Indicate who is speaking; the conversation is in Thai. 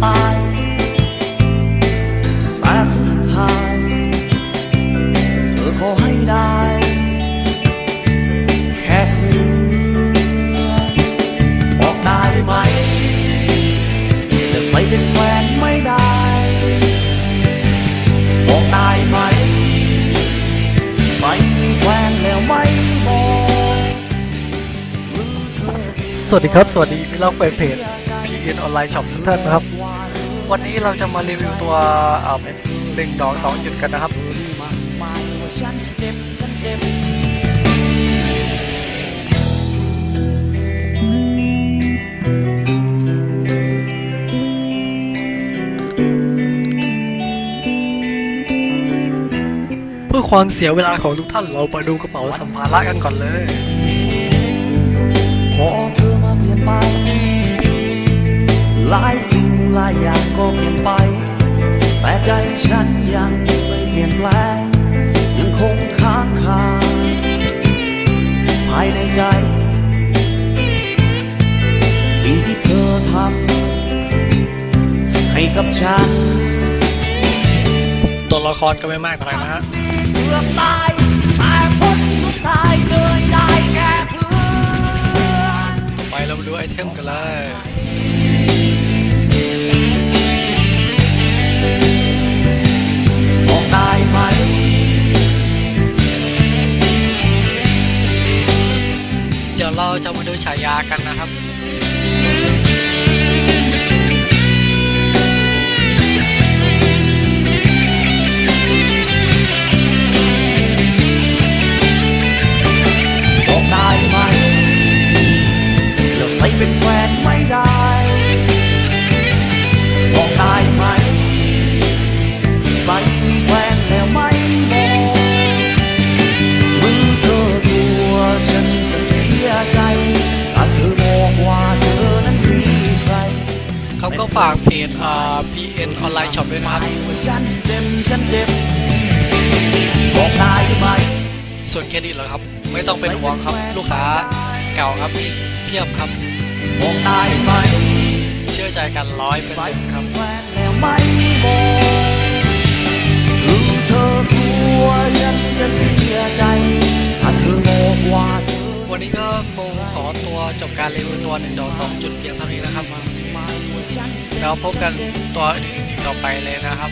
Speaker 1: ไป แต่สุดท้าย เธอขอให้ได้ แค่เพือบอกได้ไหม จะใส่เป็นแฟนไม่ได้บอกได้ไหม ใส่เป็นแล้วไม่บอก
Speaker 2: สวัสดีครับ สวัสดีพี่ลลอกแฟนเพจพีเอ็นออนไลน์ช็อปทุกท่านนะครับ วันนี้เราจะมารีวิวตัวเอ่อเป็นหนึ่งดอกสองจุดกันนะครับ
Speaker 1: เพื่
Speaker 2: อความเสียเวลาของทุกท่านเรามาดูกระเป๋าสัมภาระกันก่อนเลย
Speaker 1: พอเธอมาเปลี่ยนไปหลายสิ่งหลายอย่าง ไป แต่ใจฉันยังไม่เปลี่ยนแปลง ยังคงค้างคาภายในใจ สิ่งที่เธอทำให้กับฉัน
Speaker 2: ตัวละครก็ไม่มากเท่าไหร่นะฮะ
Speaker 1: เกือบตายแต่ผลสุดท้าย เรา
Speaker 2: จะมาดูฉายากันนะครับ ฝากเพจเอ่อ PN ออนไลน์ช็อปด้วยนะครับ
Speaker 1: ไม่ว่าฉันเจ็บฉันเจ็บบอกได้ไหม
Speaker 2: ส่วนเครดิตเหรอครับ ไม่ต้องเป็นห่วงครับ ลูกค้าเก่าครับมีเพียบครับ
Speaker 1: บอกได้ไหม
Speaker 2: เชื่อใจกันร้อยเปอร์
Speaker 1: ใส่
Speaker 2: เซ็นต์ครับ
Speaker 1: แฟนแล้วไม่บอกรู้เธอกลัวฉันจะเสียใจ ถ้าเธอบอกว่าเธอ
Speaker 2: วันนี้ก็คงขอตัวจบการรีวิวตัวหนึ่งดอกสองจุดเพียงเท่านี้นะครับ
Speaker 1: เราฉัน
Speaker 2: แล้วพบกันตัวอื่นต่อไปเลยนะครับ